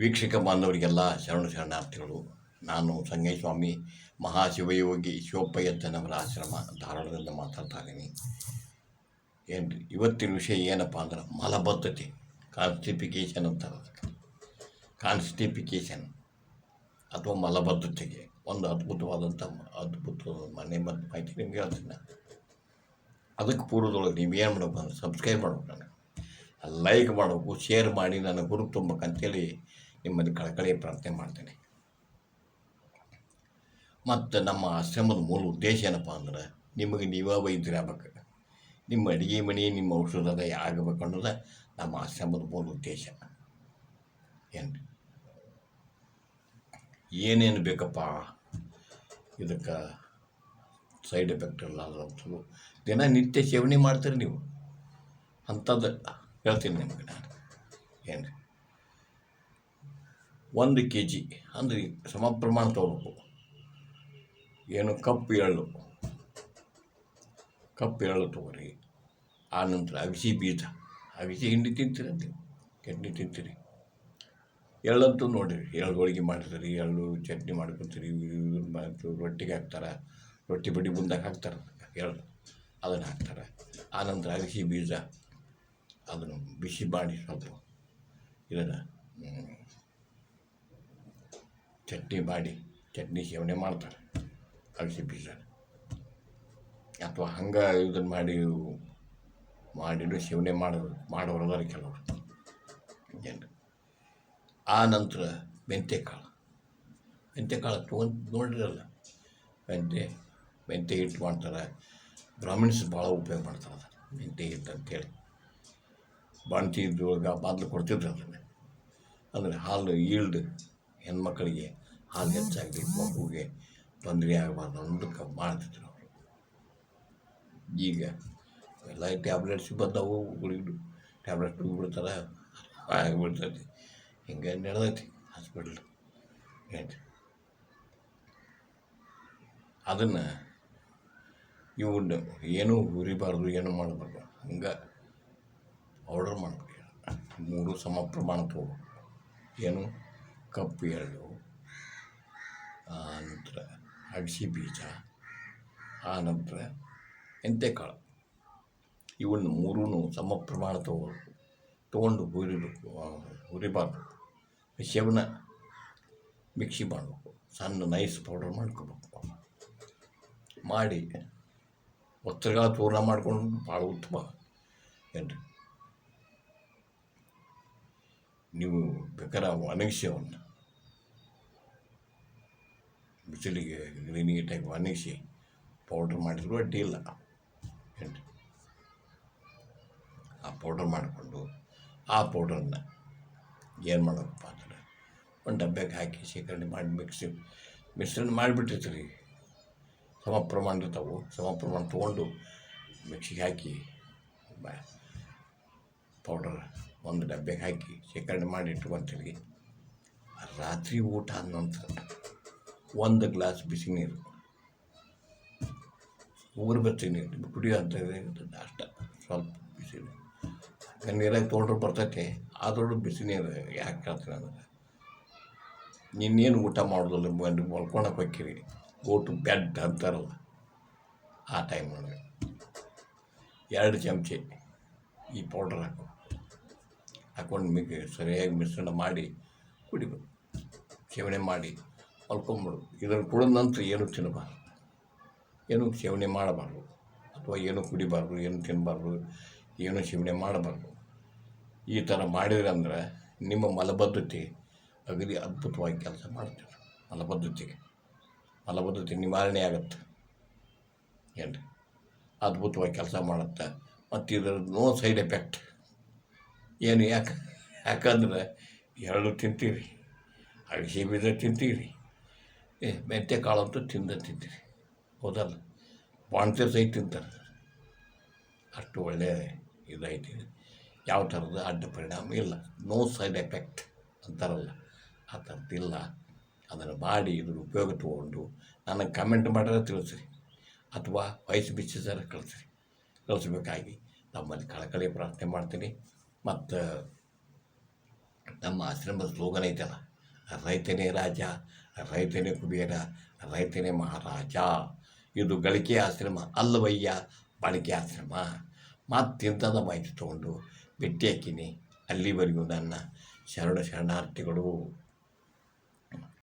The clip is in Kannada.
ವೀಕ್ಷಕ ಬಾಂಧವರಿಗೆಲ್ಲ ಶರಣ ಶರಣಾರ್ಥಿಗಳು, ನಾನು ಸಂಗಯ್ಯಸ್ವಾಮಿ ಮಹಾಶಿವಯೋಗಿ ಶಿವಪ್ಪಯ್ಯತ್ತನವರ ಆಶ್ರಮ ಧಾರವಾಡದಿಂದ ಮಾತಾಡ್ತಾ ಇದ್ದೀನಿ. ಏನು ಇವತ್ತಿನ ವಿಷಯ ಏನಪ್ಪ ಅಂದ್ರೆ ಮಲಬದ್ಧತೆ ಕಾನ್ಸ್ಟಿಫಿಕೇಶನ್ ಅಂತಾರೆ ಅದಕ್ಕೆ ಕಾನ್ಸ್ಟಿಫಿಕೇಷನ್ ಅಥವಾ ಮಲಬದ್ಧತೆಗೆ ಒಂದು ಅದ್ಭುತವಾದಂಥ ಅದ್ಭುತ ಮನೆ ಮತ್ತು ಮಾಹಿತಿ ನಿಮ್ಗೆ ಹೇಳ್ತೀನಿ. ಅದಕ್ಕೆ ಪೂರ್ವದೊಳಗೆ ನೀವು ಏನು ಮಾಡಬೇಕು ಅಂದ್ರೆ ಸಬ್ಸ್ಕ್ರೈಬ್ ಮಾಡ್ಬೇಕು ನನಗೆ. ಲೈಕ್ ಮಾಡಬೇಕು ಶೇರ್ ಮಾಡಿ, ನನಗೆ ಗುರುತು ತುಂಬಬೇಕಂತೇಳಿ ನಿಮ್ಮಲ್ಲಿ ಕಳಕಳಿ ಪ್ರಾರ್ಥನೆ ಮಾಡ್ತೇನೆ. ಮತ್ತು ನಮ್ಮ ಆಶ್ರಮದ ಮೂಲ ಉದ್ದೇಶ ಏನಪ್ಪ ಅಂದ್ರೆ ನಿಮಗೆ ನೀವೇ ವೈದ್ಯರಾಗಬೇಕು. ನಿಮ್ಮ ಅಡುಗೆ ಮನೆ, ನಿಮ್ಮ ಔಷಧದ ಆಗಬೇಕು ಅನ್ನೋದು ನಮ್ಮ ಆಶ್ರಮದ ಮೂಲ ಉದ್ದೇಶ. ಏನು ಏನೇನು ಬೇಕಪ್ಪ? ಇದಕ್ಕೆ ಸೈಡ್ ಎಫೆಕ್ಟ್ ಇಲ್ಲ ಅದಂತೂ ದಿನ ನಿತ್ಯ ಸೇವನೆ ಮಾಡ್ತೀರಿ ನೀವು? ಅಂಥದ್ದು ಹೇಳ್ತೀನಿ ನಿಮಗೆ ನಾನು. ಏನು ಒಂದು ಕೆ ಜಿ ಅಂದ್ರೆ ಸಮ ಪ್ರಮಾಣ ತಗೋಬೇಕು ಏನು ಕಪ್ಪು ಎಳ್ಳು ಕಪ್ಪು ಎಳ್ಳು ತೊಗೊರಿ ಆನಂತರ ನಂತರ ಅಗಸಿ ಬೀಜ, ಅಗಸಿ ಹಿಂಡಿ ತಿಂತೀರಿ ನೀವು? ಚಟ್ನಿ ತಿಂತೀರಿ. ಎಳ್ಳಂತೂ ನೋಡಿರಿ, ಎಳ್ಳು ಹೋಳಿಗೆ ಮಾಡ್ತೀರಿ ಎಳ್ಳು ಚಟ್ನಿ ಮಾಡ್ಕೊತೀರಿ ರೊಟ್ಟಿಗೆ ಹಾಕ್ತಾರೆ, ರೊಟ್ಟಿ ಬಡಿ ಮುಂದಾಗ ಹಾಕ್ತಾರೆ, ಎಳ್ಳು ಅದನ್ನು ಹಾಕ್ತಾರೆ. ಆನಂತರ ಅಗಸಿ ಬೀಜ, ಅದನ್ನು ಬಿಸಿ ಮಾಡಿ ಸ್ವಲ್ಪ ಇದನ್ನು ಚಟ್ನಿ ಮಾಡಿ, ಚಟ್ನಿ ಸೇವನೆ ಮಾಡ್ತಾರೆ, ಅಗಸಿ ಬೀಜ ಅಥವಾ ಹಂಗೆ ಇದನ್ನು ಮಾಡಿ ಮಾಡಿನೂ ಸೇವನೆ ಮಾಡೋದು ಮಾಡೋರು ಅದಾರೆ ಕೆಲವರು, ಜನರು. ಆ ನಂತರ ಮೆಂತ್ಯಕಾಳು ಮೆಂತ್ಯಕಾಳು ತೊಗೊಂಡು ನೋಡಿರಲ್ಲ ಮೆಂತ್ಯ ಮೆಂತ್ಯ ಹಿಟ್ಟು ಮಾಡ್ತಾರೆ, ಬ್ರಾಹ್ಮಿಣ್ಸ್ ಭಾಳ ಉಪಯೋಗ ಮಾಡ್ತಾರೆ ಅದು ಮೆಂತ್ಯ ಹಿಟ್ಟು ಅಂತೇಳಿ. ಬಾಣ್ತಿ ಇದ್ರೊಳಗೆ ಬಾದಲು ಕೊಡ್ತಿದ್ರು ಅದನ್ನು. ಅಂದರೆ ಹಾಲು ಈಲ್ಡ್ ಹೆಣ್ಮಕ್ಳಿಗೆ ಹಾಲು ಹೆಚ್ಚಾಗಲಿ ಮಗುಗೆ ತೊಂದರೆ ಆಗಬಾರ್ದು ಅನ್ನೋದಕ್ಕೆ ಮಾಡ್ತಿದ್ರು ಅವರು. ಈಗ ಎಲ್ಲ ಟ್ಯಾಬ್ಲೆಟ್ಸ್ ಬಂದವು, ಗುಳಿಗಳು ಟ್ಯಾಬ್ಲೆಟ್ ಬಿಡ್ತಾರೆ ಆಗಿಬಿಡ್ತೈತಿ ಹಿಂಗೆ ನಡೆದೈತಿ ಹಾಸ್ಪಿಟ್ಲ್ ಏನು ಅದನ್ನು ಇವನ್ನ ಏನೂ ಹುರಿಬಾರ್ದು, ಏನೂ ಮಾಡಬಾರ್ದು, ಹಂಗೆ ಆರ್ಡರ್ ಮಾಡಬೇಕು. ಮೂರು ಸಮ ಪ್ರಮಾಣ ತೊಗೋಬೇಕು ಏನು? ಕಪ್ಪು ಎಳ್ಳು. ಆ ನಂತರ ಅಗಸಿ ಬೀಜ, ಆನಂತರ ನಂತರ ಎಂತೆಕಾಳು. ಇವನ್ನು ಮೂರೂ ಸಮ ಪ್ರಮಾಣ ತೊಗೋಬೇಕು ತೊಗೊಂಡು ಹುರಿಬೇಕು ಹುರಿಬಾರ್ದು. ಸೇವನ ಮಿಕ್ಸಿ ಮಾಡಬೇಕು. ಸಣ್ಣ ನೈಸ್ ಪೌಡರ್ ಮಾಡ್ಕೋಬೇಕು. ಮಾಡಿ ಒತ್ತರಗಳ ಚೂರ್ಣ ಮಾಡ್ಕೊಂಡು ಭಾಳ ಉತ್ತಮ ಏನು ನೀವು ಬೇಕಾದ್ರೆ ಒಣಗಿಸಿ ಅವನ್ನ. ಬಿಸಿಲಿಗೆ ಗ್ರೀನಿಗೆ ಟೈಪ್ ಒಣಗಿಸಿ ಪೌಡ್ರ್ ಮಾಡಿದ್ರು ಅಡ್ಡಿಯಿಲ್ಲ ಏನು ಆ ಪೌಡ್ರ್ ಮಾಡಿಕೊಂಡು ಆ ಪೌಡ್ರನ್ನ ಏನು ಮಾಡಬೇಕಪ್ಪ ಅಂದರೆ ಒಂದು ಡಬ್ಬೆಗೆ ಹಾಕಿ ಶೇಖರಣೆ ಮಾಡಿ ಮಿಕ್ಸಿ ಮಿಶ್ರಣ ಮಾಡಿಬಿಟ್ಟಿರ್ತೀರಿ. ಸಮ ಪ್ರಮಾಣ ಇರ್ತಾವೆ ಸಮ ಪ್ರಮಾಣ ತೊಗೊಂಡು ಮಿಕ್ಸಿಗೆ ಹಾಕಿ ಪೌಡರ್ ಒಂದು ಡಬ್ಬೆಗೆ ಹಾಕಿ ಶೇಖರಣೆ ಮಾಡಿ ಇಟ್ಕೊತೀರಿ. ರಾತ್ರಿ ಊಟ ಆದ ಒಂದು ಗ್ಲಾಸ್ ಬಿಸಿ ನೀರು. ಉಗುರು ಬತ್ತಿ ನೀರು. ಕುಡಿಯೋ ಅಷ್ಟ. ಸ್ವಲ್ಪ ಬಿಸಿ ನೀರು. ನೀರಾಗಿ ತೊಗೊಂಡ್ರೆ ಬರ್ತೈತೆ, ಆದ್ರೂ ಬಿಸಿ ನೀರು ಯಾಕೆ ಹೇಳ್ತೀನಿ ಅಂದ್ರೆ ನಿನ್ನೇನು ಊಟ ಮಾಡೋದಿಲ್ಲ ಬಂದು ಮಲ್ಕೊಳಕ್ಕೆ ಹೋಗ್ತೀರಿ ಗೋ ಬೆಡ್ ಅಂತಾರಲ್ಲ, ಆ ಟೈಮ್ ಒಳಗೆ ಎರಡು ಚಮಚೆ ಈ ಪೌಡ್ರ್ ಹಾಕು. ಹಾಕೊಂಡು ಮಿಗ್ ಸರಿಯಾಗಿ ಮಿಶ್ರಣ ಮಾಡಿ ಕುಡಿಬೇಕು. ಸೇವನೆ ಮಾಡಿ. ಮಲ್ಕೊಂಬಿಡು ಇದನ್ನು ಕುಡಿದ ನಂತರ ಏನು ತಿನ್ನಬಾರ್ದು. ಏನು ಸೇವನೆ ಮಾಡಬಾರ್ದು. ಅಥವಾ ಏನು ಕುಡಿಬಾರ್ದು, ಏನು ತಿನ್ನಬಾರ್ದು, ಏನು ಸೇವನೆ ಮಾಡಬಾರ್ದು. ಈ ಥರ ಮಾಡಿದ್ರೆ ಅಂದರೆ ನಿಮ್ಮ ಮಲಬದ್ಧತೆ ಅಗದಿ ಅದ್ಭುತವಾಗಿ ಕೆಲಸ ಮಾಡ್ತೀವಿ ಮಲಬದ್ಧತೆಗೆ ಮಲಬದ್ಧತೆ ನಿವಾರಣೆ ಆಗುತ್ತೆ. ಏನು ಅದ್ಭುತವಾಗಿ ಕೆಲಸ ಮಾಡುತ್ತೆ. ಮತ್ತು ಇದರ ನೋ ಸೈಡ್ ಎಫೆಕ್ಟ್. ಏನು ಯಾಕೆ? ಯಾಕಂದ್ರೆ ಎರಡು ತಿಂತೀರಿ. ಅಗಸಿ ಬೀಜ ತಿಂತೀರಿ. ಏ, ಮೆಂತ್ಯ ಕಾಳು ಅಂತೂ ತಿಂದ ತಿಂತೀರಿ ಹೌದಲ್ಲ? ಬಾಣ್ತಿ ಸಹಿತ ತಿಂತಾರೆ. ಅಷ್ಟು ಒಳ್ಳೆಯ ಇದೈತಿ ಯಾವ ಥರದ ಅಡ್ಡ ಪರಿಣಾಮ ಇಲ್ಲ. ನೋ ಸೈಡ್ ಎಫೆಕ್ಟ್ ಅಂತಾರಲ್ಲ, ಆ ಥರದ್ದಿಲ್ಲ ಅದನ್ನು ಮಾಡಿ ಇದ್ರ ಉಪಯೋಗ ತೊಗೊಂಡು ನನಗೆ ಕಮೆಂಟ್ ಮಾಡಿದ್ರೆ ತಿಳಿಸ್ರಿ. ಅಥವಾ ವಯಸ್ಸು ಬಿಚ್ಚಿದ್ದಾರೆ ಕಳಿಸ್ರಿ. ಕಳಿಸ್ಬೇಕಾಗಿ ತಮ್ಮಲ್ಲಿ ಕಳಕಳಿ ಪ್ರಾರ್ಥನೆ ಮಾಡ್ತೀನಿ. ಮತ್ತು ನಮ್ಮ ಆಶ್ರಮದ ಸ್ಲೋಗನ್ ಐತಲ್ಲ ರೈತನೇ ರಾಜ, ರೈತನೇ ಕುಬೇರ, ರೈತನೇ ಮಹಾರಾಜ. ಇದು ಗಳಿಕೆ ಆಶ್ರಮ ಅಲ್ಲವಯ್ಯ ಬಾಳಿಕೆ ಆಶ್ರಮ. ಮತ್ತಿಂಥದ ಮಾಹಿತಿ ತೊಗೊಂಡು ಭೇಟಿ ಹಾಕಿನಿ. ಅಲ್ಲಿವರೆಗೂ ನನ್ನ ಶರಣ ಶರಣಾರ್ಥಿಗಳು.